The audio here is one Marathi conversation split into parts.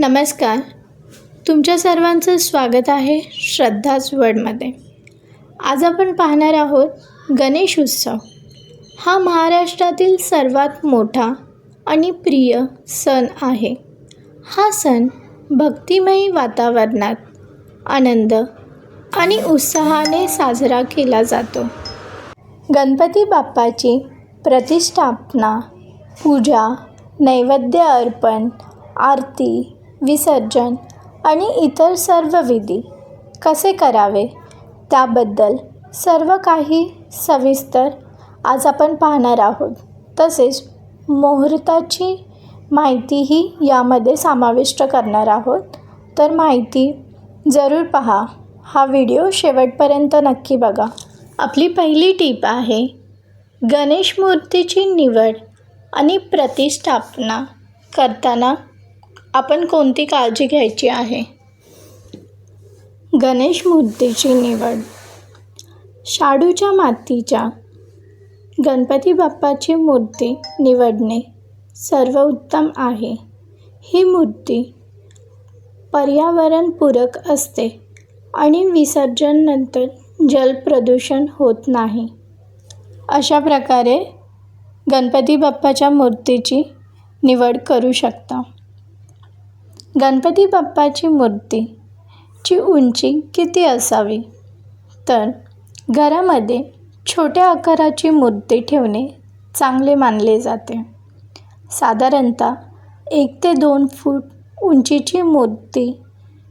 नमस्कार. तुमच्या सर्वांचं स्वागत आहे श्रद्धाच वर्डमध्ये आज आपण पाहणार आहोत गणेश उत्सव. हा महाराष्ट्रातील सर्वात मोठा आणि प्रिय सण आहे. हा सण भक्तिमयी वातावरणात आनंद आणि उत्साहाने साजरा केला जातो. गणपती बाप्पाची प्रतिष्ठापना पूजा नैवेद्य अर्पण आरती विसर्जन आणि इतर सर्व विधी कसे करावे? त्याबद्दल सर्व काही सविस्तर आज आपण पाहणार आहोत. तसेच मुहूर्ताची माहितीही यामध्ये समाविष्ट करणार आहोत. तर माहिती जरूर पहा. हा व्हिडिओ शेवटपर्यंत नक्की बघा. आपली पहिली टीप आहे गणेश मूर्तीची निवड आणि प्रतिष्ठापना करताना आपण कोणती काळजी घ्यायची आहे? गणेश मूर्तीची निवड. शाडूच्या मातीच्या गणपती बाप्पाची मूर्ती निवडणे सर्वोत्तम आहे. ही मूर्ती पर्यावरणपूरक असते आणि विसर्जननंतर जलप्रदूषण होत नाही. अशा प्रकारे गणपती बाप्पाच्या मूर्तीची निवड करू शकता. गणपती बाप्पाची मूर्तीची उंची किती असावी? तर घरामध्ये छोट्या आकाराची मूर्ती ठेवणे चांगले मानले जाते. साधारणतः एक ते दोन फूट उंचीची मूर्ती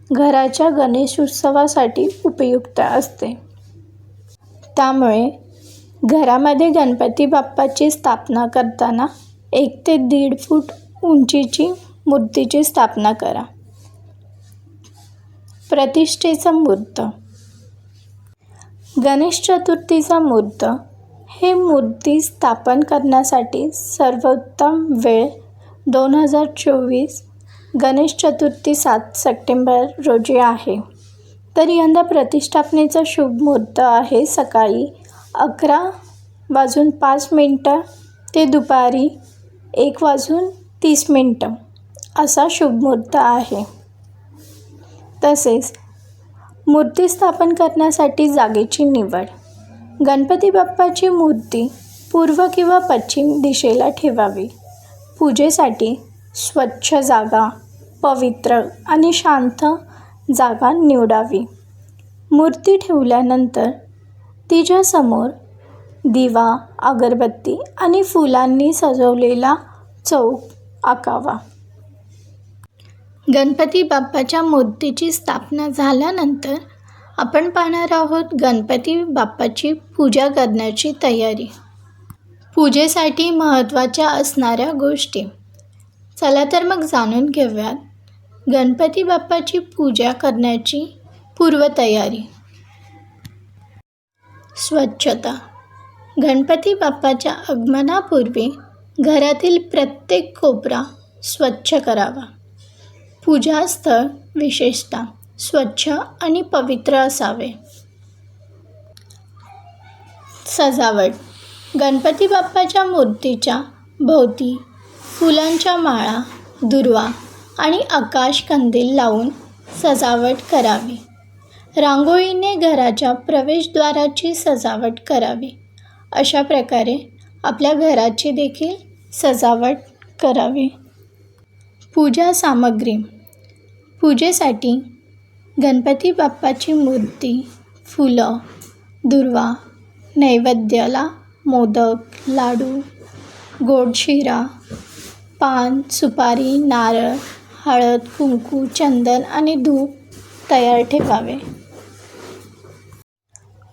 घराच्या गणेश उत्सवासाठी उपयुक्त असते. त्यामुळे घरामध्ये गणपती बाप्पाची स्थापना करताना एक ते दीड फूट उंचीची मूर्तीची स्थापना करा. प्रतिष्ठेचा मूर्त. गणेश चतुर्थीचा मूर्त. हे मूर्ती स्थापन करण्यासाठी सर्वोत्तम वेळ दोन हजार चोवीस गणेश चतुर्थी सात सप्टेंबर रोजी आहे. तर यंदा प्रतिष्ठापनेचा शुभ मुहूर्त आहे सकाळी अकरा वाजून पाच मिनटं ते दुपारी एक वाजून तीस मिनटं. असा शुभमुहूर्त आहे. तसेच मूर्ती स्थापन करण्यासाठी जागेची निवड. गणपती बाप्पाची मूर्ती पूर्व किंवा पश्चिम दिशेला ठेवावी. पूजेसाठी स्वच्छ जागा पवित्र आणि शांत जागा निवडावी. मूर्ती ठेवल्यानंतर तिच्यासमोर दिवा अगरबत्ती आणि फुलांनी सजवलेला चौक आकावा. गणपती बाप्पाच्या मूर्तीची स्थापना झाल्यानंतर आपण पाहणार आहोत गणपती बाप्पाची पूजा करण्याची तयारी. पूजेसाठी महत्त्वाच्या असणाऱ्या गोष्टी. चला तर मग जाणून घेऊयात गणपती बाप्पाची पूजा करण्याची पूर्वतयारी. स्वच्छता. गणपती बाप्पाच्या आगमनापूर्वी घरातील प्रत्येक कोपरा स्वच्छ करावा. पूजास्थळ विशेषतः स्वच्छ आणि पवित्र असावे. सजावट. गणपती बाप्पाच्या मूर्तीच्या भोवती फुलांच्या माळा दुर्वा आणि आकाश कंदील लावून सजावट करावी. रांगोळीने घराच्या प्रवेशद्वाराची सजावट करावी. अशा प्रकारे आपल्या घराची देखील सजावट करावी. पूजा सामग्री. पूजेसाठी गणपती बाप्पाची मूर्ती फुलं दुर्वा नैवेद्याला मोदक लाडू गोड शिरा पान सुपारी नारळ हळद कुंकू चंदन आणि धूप तयार ठेवावे.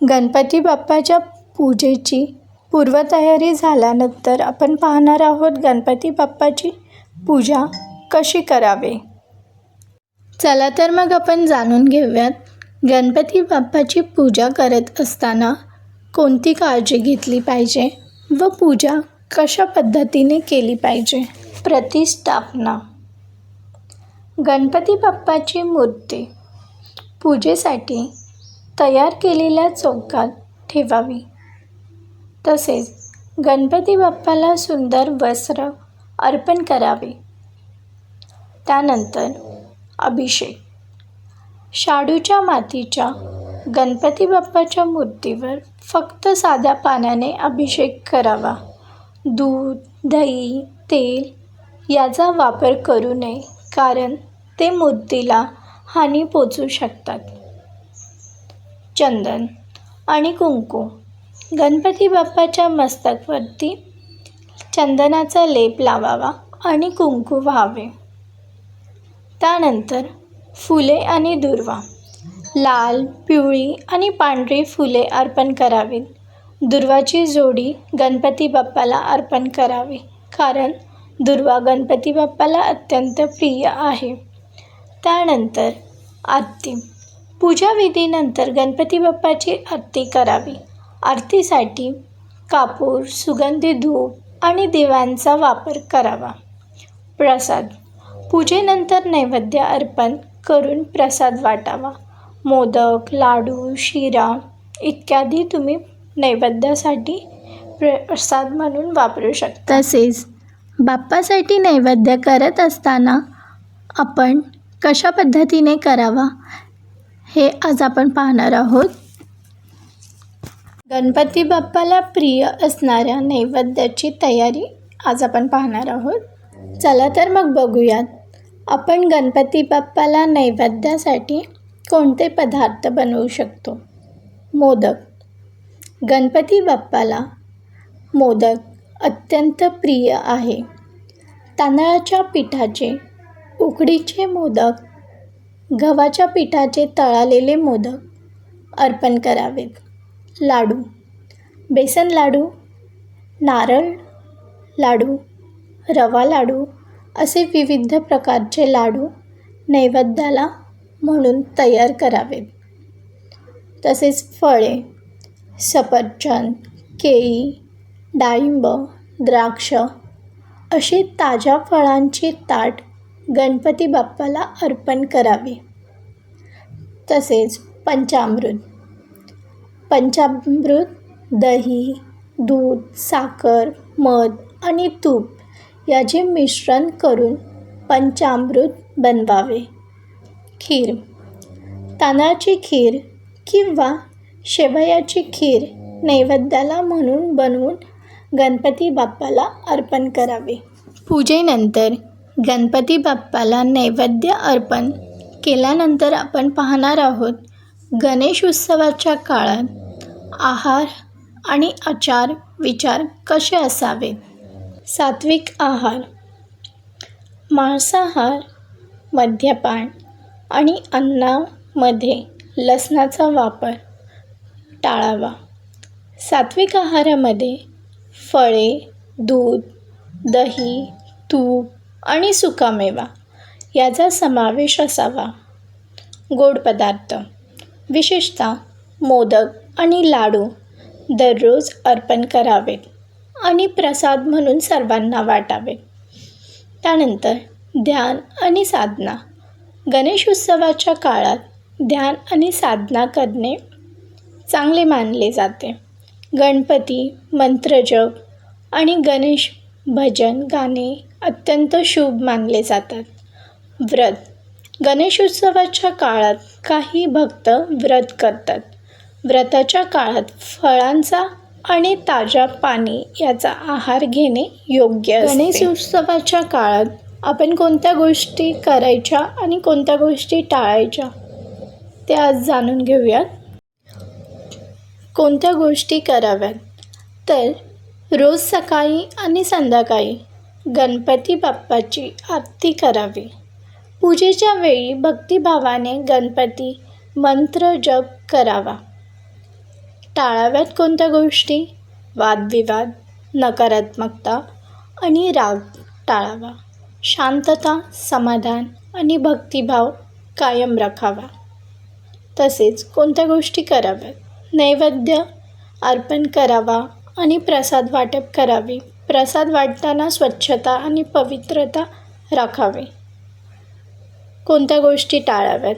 गणपती बाप्पाच्या पूजेची पूर्वतयारी झाल्यानंतर आपण पाहणार आहोत गणपती बाप्पाची पूजा कशी करावे. चला तर मग आपण जाणून घेऊयात. गणपती बाप्पाची पूजा करत असताना कोणती काळजी घेतली पाहिजे व पूजा कशा पद्धतीने केली पाहिजे? प्रतिष्ठापना. गणपती बाप्पाची मूर्ती पूजेसाठी तयार केलेल्या चौकात ठेवावी. तसेच गणपती बाप्पाला सुंदर वस्त्र अर्पण करावे. त्यानंतर अभिषेक. शाडूच्या मातीच्या गणपती बाप्पाच्या मूर्तीवर फक्त साध्या पाण्याने अभिषेक करावा. दूध दही तेल याचा वापर करू नये कारण ते मूर्तीला हानी पोचू शकतात. चंदन आणि कुंकू. गणपती बाप्पाच्या मस्तकवरती चंदनाचा लेप लावावा आणि कुंकू व्हावे. त्यानंतर फुले आणि दुर्वा. लाल पिवळी आणि पांढरी फुले अर्पण करावीत. दुर्वाची जोडी गणपती बाप्पाला अर्पण करावी कारण दुर्वा गणपती बाप्पाला अत्यंत प्रिय आहे. त्यानंतर आरती. पूजाविधीनंतर गणपती बाप्पाची आरती करावी. आरतीसाठी कापूर सुगंधी धूप आणि दिव्यांचा वापर करावा. प्रसाद. पूजेनंतर नैवेद्य अर्पण करून प्रसाद वाटावा. मोदक लाडू शिरा इत्यादी तुम्ही नैवेद्यासाठी प्रसाद म्हणून वापरू शकता. तसेच बाप्पासाठी नैवेद्य करत असताना आपण कशा पद्धतीने करावा हे आज आपण पाहणार आहोत. गणपती बाप्पाला प्रिय असणाऱ्या नैवेद्याची तयारी आज आपण पाहणार आहोत. चला तर मग बघूयात. आपण गणपती बाप्पाला नैवेद्यासाठी कोणते पदार्थ बनवू शकतो? मोदक. गणपती बाप्पाला मोदक अत्यंत प्रिय आहे. तांदळाच्या पिठाचे उकडीचे मोदक गव्हाच्या पिठाचे तळालेले मोदक अर्पण करावेत. लाडू. बेसन लाडू नारळ लाडू रवा लाडू असे विविध प्रकारचे लाडू नैवेद्याला म्हणून तयार करावेत तसेच फळे सफरचंद केळी डाळिंब द्राक्ष अशी ताज्या फळांची ताट गणपती बाप्पाला अर्पण करावे. तसेच पंचामृत. पंचामृत दही दूध साखर मध आणि तूप याचे मिश्रण करून पंचामृत बनवावे. खीर. तांदळाची खीर किंवा शेवयाची खीर नैवेद्याला म्हणून बनवून गणपती बाप्पाला अर्पण करावे. पूजेनंतर गणपती बाप्पाला नैवेद्य अर्पण केल्यानंतर आपण पाहणार आहोत गणेश उत्सवाच्या काळात आहार आणि आचार विचार कसे असावेत? सात्विक आहार. मांसाहार मद्यपान आणि अन्नामध्ये लसणाचा वापर टाळावा. सात्विक आहारामध्ये फळे दूध दही तूप आणि सुकामेवा याचा समावेश असावा. गोड पदार्थ विशेषतः मोदक आणि लाडू दररोज अर्पण करावेत. आणि प्रसाद म्हणून सर्वांना वाटावे. त्यानंतर ध्यान आणि साधना. गणेश उत्सवाच्या काळात ध्यान आणि साधना करणे चांगले मानले जाते. गणपती मंत्रजप आणि गणेश भजन गाणे अत्यंत शुभ मानले जातात. व्रत. गणेश उत्सवाच्या काळात काही भक्त व्रत करतात. व्रताच्या काळात फळांचा आणि ताज्या पाणी याचा आहार घेणे योग्य गणेश उत्सवाच्या काळात आपण कोणत्या गोष्टी करायच्या आणि कोणत्या गोष्टी टाळायच्या ते आज जाणून घेऊयात. कोणत्या गोष्टी कराव्यात? तर रोज सकाळी आणि संध्याकाळी गणपती बाप्पाची आरती करावी. पूजेच्या वेळी भक्तिभावाने गणपती मंत्र जप करावा. टाळाव्यात कोणत्या गोष्टी? वादविवाद नकारात्मकता आणि राग टाळावा. शांतता समाधान आणि भक्तिभाव कायम राखावा. तसेच कोणत्या गोष्टी कराव्यात? नैवेद्य अर्पण करावा आणि प्रसाद वाटप करावे. प्रसाद वाटताना स्वच्छता आणि पवित्रता राखावी. कोणत्या गोष्टी टाळाव्यात?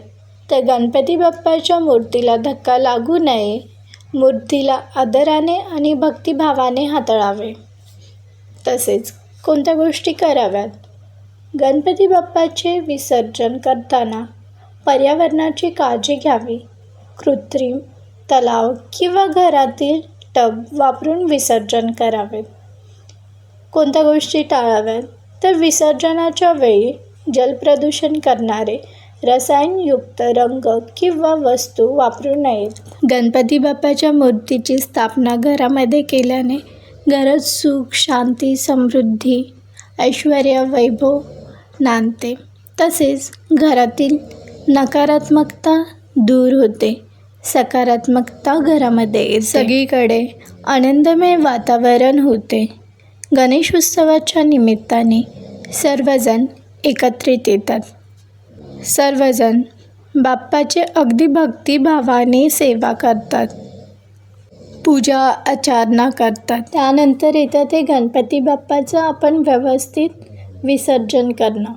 तर गणपती बाप्पाच्या मूर्तीला धक्का लागू नये मूर्तीला आदराने आणि भक्तिभावाने हाताळावे. तसेच कोणत्या गोष्टी कराव्यात? गणपती बाप्पाचे विसर्जन करताना पर्यावरणाची काळजी घ्यावी. कृत्रिम तलाव किंवा घरातील टब वापरून विसर्जन करावे. कोणत्या गोष्टी टाळाव्यात? तर विसर्जनाच्या वेळी जलप्रदूषण करणारे रसायनयुक्त रंग किंवा वस्तू वापरू नयेत. गणपती बाप्पाच्या मूर्तीची स्थापना घरामध्ये केल्याने घरात सुख शांती समृद्धी ऐश्वर वैभव नांदते. तसेच घरातील नकारात्मकता दूर होते. सकारात्मकता घरामध्ये येते. सगळीकडे आनंदमय वातावरण होते. गणेश उत्सवाच्या निमित्ताने सर्वजण एकत्रित येतात. सर्वजण बाप्पाचे अगदी भक्तिभावाने सेवा करतात. पूजा अर्चना करतात. त्यानंतर येतं ते गणपती बाप्पाचं आपण व्यवस्थित विसर्जन करणं.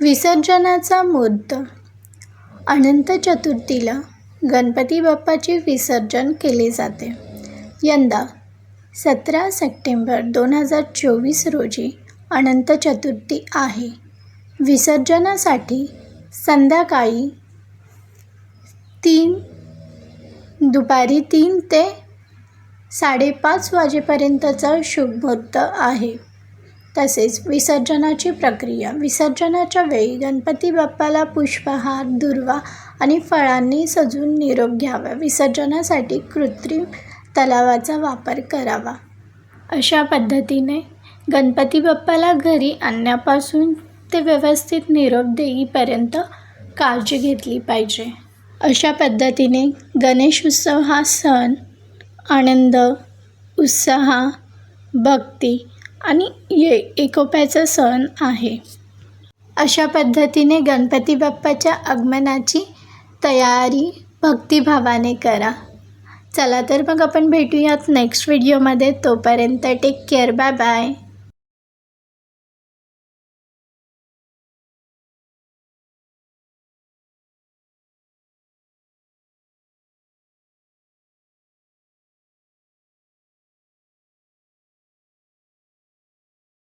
विसर्जनाचा मुहूर्त. अनंत चतुर्थीला गणपती बाप्पाचे विसर्जन केले जाते. यंदा सतरा सप्टेंबर दोन हजार चोवीस रोजी अनंत चतुर्थी आहे. विसर्जनासाठी संध्याकाळी तीन दुपारी तीन ते साडेपाच वाजेपर्यंतचा शुभमुहूर्त आहे. तसेच विसर्जनाची प्रक्रिया. विसर्जनाच्या वेळी गणपती बाप्पाला पुष्पहार दुर्वा आणि फळांनी सजवून निरोप घ्यावा. विसर्जनासाठी कृत्रिम तलावाचा वापर करावा. अशा पद्धतीने गणपती बाप्पाला घरी आणण्यापासून ते व्यवस्थित निरोप देईपर्यंत काळजी घेतली पाहिजे. अशा पद्धतीने गणेश उत्सव हा सण आनंद उत्साह भक्ती आणि ये एकोप्याचा सण आहे. अशा पद्धतीने गणपती बाप्पाच्या आगमनाची तयारी भक्तिभावाने करा. चला तर मग आपण भेटूयात नेक्स्ट व्हिडिओमध्ये तोपर्यंत टेक केअर बाय बाय